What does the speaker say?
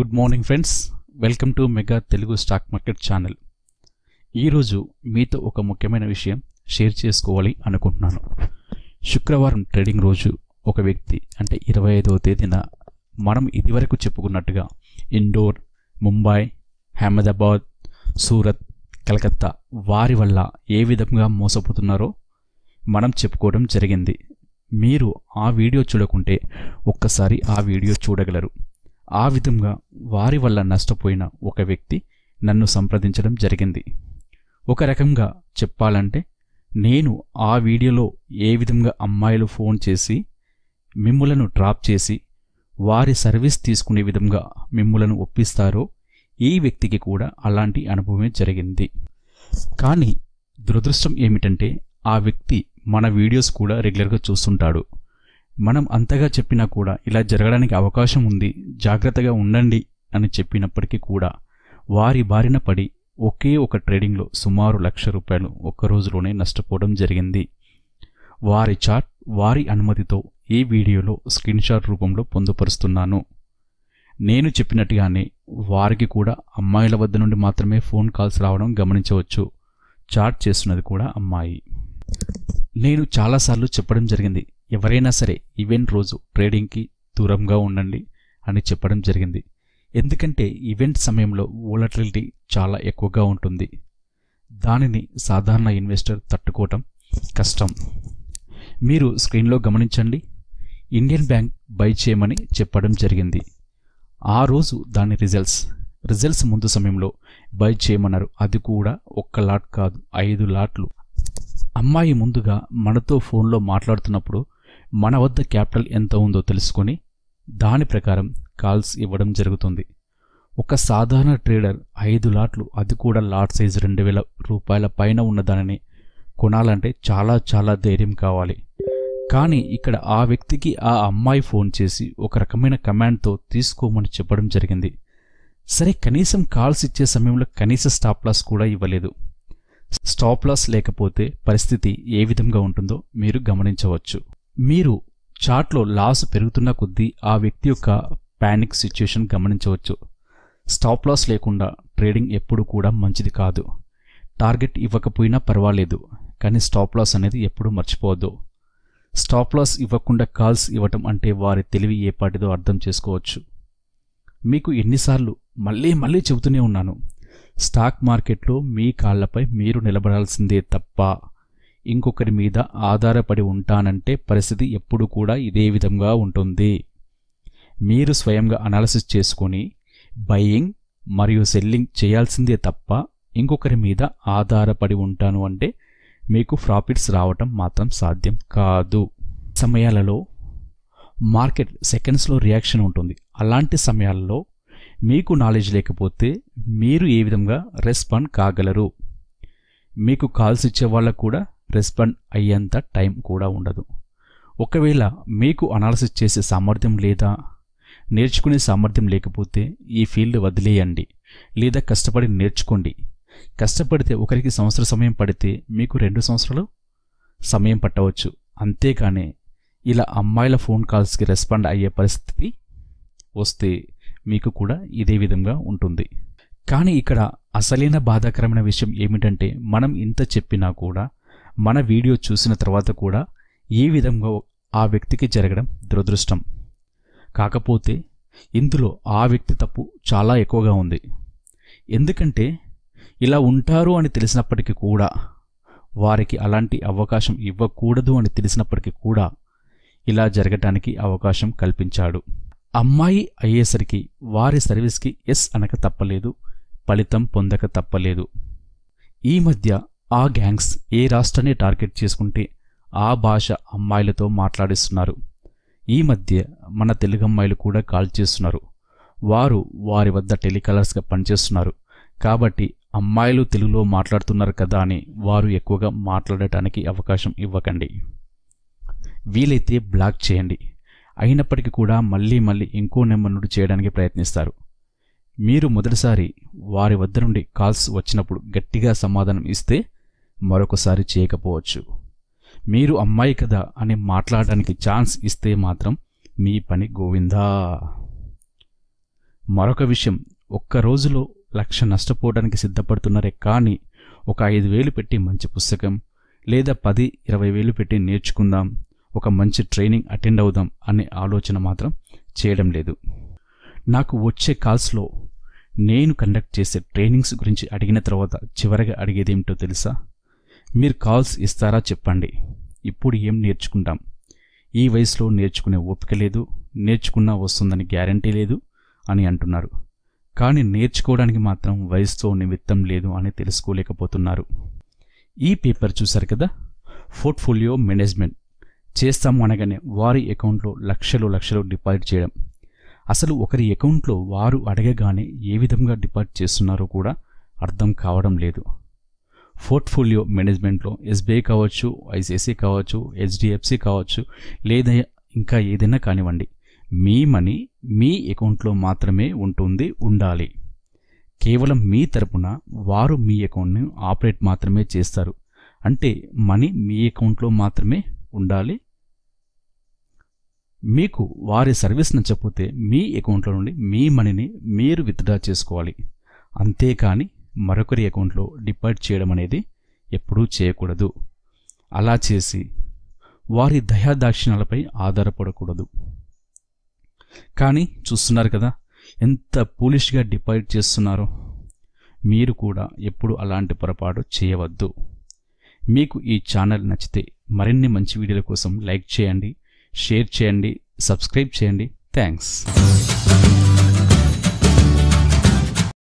Good morning friends. Welcome to mega Telugu stock market channel. ఈరోజు మీతో ఒక ముఖ్యమైన విషయం షేర్ చేసుకోవాలి అనుకుంటున్నాను. శుక్రవారం ట్రేడింగ్ రోజు ఒక వ్యక్తి అంటే ఇరవై ఐదవ తేదీన మనం ఇదివరకు చెప్పుకున్నట్టుగా ఇండోర్ ముంబై అహ్మదాబాద్ సూరత్ కలకత్తా వారి వల్ల ఏ విధంగా మోసపోతున్నారో మనం చెప్పుకోవడం జరిగింది. మీరు ఆ వీడియో చూడకుంటే ఒక్కసారి ఆ వీడియో చూడగలరు. ఆ విధంగా వారి వల్ల నష్టపోయిన ఒక వ్యక్తి నన్ను సంప్రదించడం జరిగింది. ఒక రకంగా చెప్పాలంటే నేను ఆ వీడియోలో ఏ విధంగా అమ్మాయిలు ఫోన్ చేసి మిమ్ములను డ్రాప్ చేసి వారి సర్వీస్ తీసుకునే విధంగా మిమ్ములను ఒప్పిస్తారో ఈ వ్యక్తికి కూడా అలాంటి అనుభవమే జరిగింది. కానీ దురదృష్టం ఏమిటంటే ఆ వ్యక్తి మన వీడియోస్ కూడా రెగ్యులర్గా చూస్తుంటాడు. మనం అంతగా చెప్పినా కూడా ఇలా జరగడానికి అవకాశం ఉంది జాగ్రత్తగా ఉండండి అని చెప్పినప్పటికీ కూడా వారి బారిన పడి ఒకే ఒక ట్రేడింగ్లో సుమారు లక్ష రూపాయలు ఒక్క రోజులోనే నష్టపోవడం జరిగింది. వారి చాట్ వారి అనుమతితో ఈ వీడియోలో స్క్రీన్ షాట్ రూపంలో పొందుపరుస్తున్నాను. నేను చెప్పినట్టుగానే వారికి కూడా అమ్మాయిల వద్ద నుండి మాత్రమే ఫోన్ కాల్స్ రావడం గమనించవచ్చు. చాట్ చేస్తున్నది కూడా అమ్మాయి. నేను చాలాసార్లు చెప్పడం జరిగింది ఎవరైనా సరే ఈవెంట్ రోజు ట్రేడింగ్కి దూరంగా ఉండండి అని చెప్పడం జరిగింది. ఎందుకంటే ఈవెంట్ సమయంలో వోలటిలిటీ చాలా ఎక్కువగా ఉంటుంది. దానిని సాధారణ ఇన్వెస్టర్ తట్టుకోవటం కష్టం. మీరు స్క్రీన్లో గమనించండి. ఇండియన్ బ్యాంక్ బై చేయమని చెప్పడం జరిగింది. ఆ రోజు దాని రిజల్ట్స్. రిజల్ట్స్ ముందు సమయంలో బై చేయమన్నారు. అది కూడా ఒక్క లాట్ కాదు ఐదు లాట్లు. అమ్మాయి ముందుగా మనతో ఫోన్లో మాట్లాడుతున్నప్పుడు మన వద్ద క్యాపిటల్ ఎంత ఉందో తెలుసుకొని దాని ప్రకారం కాల్స్ ఇవ్వడం జరుగుతుంది. ఒక సాధారణ ట్రేడర్ ఐదు లాట్లు అది కూడా లాట్ సైజ్ రెండు వేల రూపాయల పైన ఉన్న దానిని కొనాలంటే చాలా చాలా ధైర్యం కావాలి. కానీ ఇక్కడ ఆ వ్యక్తికి ఆ అమ్మాయి ఫోన్ చేసి ఒక రకమైన కమాండ్తో తీసుకోమని చెప్పడం జరిగింది. సరే కనీసం కాల్స్ ఇచ్చే సమయంలో కనీస స్టాప్ లాస్ కూడా ఇవ్వలేదు. స్టాప్ లాస్ లేకపోతే పరిస్థితి ఏ విధంగా ఉంటుందో మీరు గమనించవచ్చు. మీరు చార్ట్లో లాస్ పెరుగుతున్న కొద్దీ ఆ వ్యక్తి యొక్క ప్యానిక్ సిచ్యుయేషన్ గమనించవచ్చు. స్టాప్ లాస్ లేకుండా ట్రేడింగ్ ఎప్పుడు కూడా మంచిది కాదు. టార్గెట్ ఇవ్వకపోయినా పర్వాలేదు కానీ స్టాప్ లాస్ అనేది ఎప్పుడూ మర్చిపోవద్దు. స్టాప్ లాస్ ఇవ్వకుండా కాల్స్ ఇవ్వటం అంటే వారి తెలివి ఏపాటిదో అర్థం చేసుకోవచ్చు. మీకు ఎన్నిసార్లు మళ్ళీ మళ్ళీ చెబుతూనే ఉన్నాను స్టాక్ మార్కెట్లో మీ కాళ్ళపై మీరు నిలబడాల్సిందే తప్ప ఇంకొకరి మీద ఆధారపడి ఉంటానంటే పరిస్థితి ఎప్పుడు కూడా ఇదే విధంగా ఉంటుంది. మీరు స్వయంగా అనాలసిస్ చేసుకొని బయింగ్ మరియు సెల్లింగ్ చేయాల్సిందే తప్ప ఇంకొకరి మీద ఆధారపడి ఉంటాను అంటే మీకు ప్రాఫిట్స్ రావటం మాత్రం సాధ్యం కాదు. సమయాలలో మార్కెట్ సెకండ్స్లో రియాక్షన్ ఉంటుంది. అలాంటి సమయాల్లో మీకు నాలెడ్జ్ లేకపోతే మీరు ఏ విధంగా రెస్పాండ్ కాగలరు? మీకు కాల్స్ ఇచ్చే వాళ్ళకు కూడా రెస్పాండ్ అయ్యేంత టైం కూడా ఉండదు. ఒకవేళ మీకు అనాలసిస్ చేసే సామర్థ్యం లేదా నేర్చుకునే సామర్థ్యం లేకపోతే ఈ ఫీల్డ్ వదిలేయండి లేదా కష్టపడి నేర్చుకోండి. కష్టపడితే ఒకరికి సంవత్సర సమయం పడితే మీకు రెండు సంవత్సరాలు సమయం పట్టవచ్చు. అంతేకాని ఇలా అమ్మాయిల ఫోన్ కాల్స్కి రెస్పాండ్ అయ్యే పరిస్థితి వస్తే మీకు కూడా ఇదే విధంగా ఉంటుంది. కానీ ఇక్కడ అసలైన బాధాకరమైన విషయం ఏమిటంటే మనం ఇంత చెప్పినా కూడా మన వీడియో చూసిన తర్వాత కూడా ఏ విధంగా ఆ వ్యక్తికి జరగడం దురదృష్టం. కాకపోతే ఇందులో ఆ వ్యక్తి తప్పు చాలా ఎక్కువగా ఉంది. ఎందుకంటే ఇలా ఉంటారు అని తెలిసినప్పటికీ కూడా వారికి అలాంటి అవకాశం ఇవ్వకూడదు అని తెలిసినప్పటికీ కూడా ఇలా జరగటానికి అవకాశం కల్పించాడు. అమ్మాయి అయ్యేసరికి వారి సర్వీస్కి ఎస్ అనక తప్పలేదు ఫలితం పొందక తప్పలేదు. ఈ మధ్య ఆ గ్యాంగ్స్ ఏ రాష్ట్రాన్ని టార్గెట్ చేసుకుంటే ఆ భాష అమ్మాయిలతో మాట్లాడిస్తున్నారు. ఈ మధ్య మన తెలుగు అమ్మాయిలు కూడా కాల్ చేస్తున్నారు. వారు వారి వద్ద టెలికాలర్స్గా పనిచేస్తున్నారు. కాబట్టి అమ్మాయిలు తెలుగులో మాట్లాడుతున్నారు కదా అని వారు ఎక్కువగా మాట్లాడటానికి అవకాశం ఇవ్వకండి. వీలైతే బ్లాక్ చేయండి. అయినప్పటికీ కూడా మళ్ళీ మళ్ళీ ఇంకో నెంబర్ నుండి చేయడానికి ప్రయత్నిస్తారు. మీరు మొదటిసారి వారి వద్ద నుండి కాల్స్ వచ్చినప్పుడు గట్టిగా సమాధానం ఇస్తే మరొకసారి చేయకపోవచ్చు. మీరు అమ్మాయి కదా అని మాట్లాడడానికి ఛాన్స్ ఇస్తే మాత్రం మీ పని గోవిందా. మరొక విషయం ఒక్క రోజులో లక్ష నష్టపోవడానికి సిద్ధపడుతున్నారే కానీ ఒక ఐదు వేలు పెట్టి మంచి పుస్తకం లేదా పది ఇరవై వేలు పెట్టి నేర్చుకుందాం ఒక మంచి ట్రైనింగ్ అటెండ్ అవుదాం అనే ఆలోచన మాత్రం చేయడం లేదు. నాకు వచ్చే కాల్స్లో నేను కండక్ట్ చేసే ట్రైనింగ్స్ గురించి అడిగిన తర్వాత చివరగా అడిగేది ఏమిటో తెలుసా? మీరు కాల్స్ ఇస్తారా చెప్పండి. ఇప్పుడు ఏం నేర్చుకుంటాం? ఈ వయసులో నేర్చుకునే ఓపిక లేదు నేర్చుకున్నా వస్తుందని గ్యారంటీ లేదు అని అంటున్నారు. కానీ నేర్చుకోవడానికి మాత్రం వయసుతో నిమిత్తం లేదు అని తెలుసుకోలేకపోతున్నారు. ఈ పేపర్ చూశారు కదా? Portfolio management. చేస్తాము అనగానే వారి అకౌంట్లో లక్షలు లక్షలు డిపాజిట్ చేయడం. అసలు ఒకరి అకౌంట్లో వారు అడగగానే ఏ విధంగా డిపాజిట్ చేస్తున్నారో కూడా అర్థం కావడం లేదు. పోర్ట్ఫోలియో మేనేజ్మెంట్లో ఎస్బీఐ కావచ్చు ఐసిఐసి కావచ్చు హెచ్డిఎఫ్సి కావచ్చు లేదా ఇంకా ఏదైనా కానివ్వండి మీ మనీ మీ అకౌంట్లో మాత్రమే ఉంటుంది ఉండాలి. కేవలం మీ తరపున వారు మీ అకౌంట్ని ఆపరేట్ మాత్రమే చేస్తారు. అంటే మనీ మీ అకౌంట్లో మాత్రమే ఉండాలి. మీకు వారి సర్వీస్ నచ్చకపోతే మీ అకౌంట్లో నుండి మీ మనీని మీరు విత్డ్రా చేసుకోవాలి. అంతేకాని మరొకరి అకౌంట్లో డిపాజిట్ చేయడం అనేది ఎప్పుడూ చేయకూడదు. అలా చేసి వారి దయాదాక్షిణ్యాలపై ఆధారపడకూడదు. కానీ చూస్తున్నారు కదా ఎంత పోలిష్గా డిపాజిట్ చేస్తున్నారో. మీరు కూడా ఎప్పుడు అలాంటి పొరపాటు చేయవద్దు. మీకు ఈ ఛానల్ నచ్చితే మరిన్ని మంచి వీడియోల కోసం లైక్ చేయండి షేర్ చేయండి సబ్స్క్రైబ్ చేయండి. థ్యాంక్స్.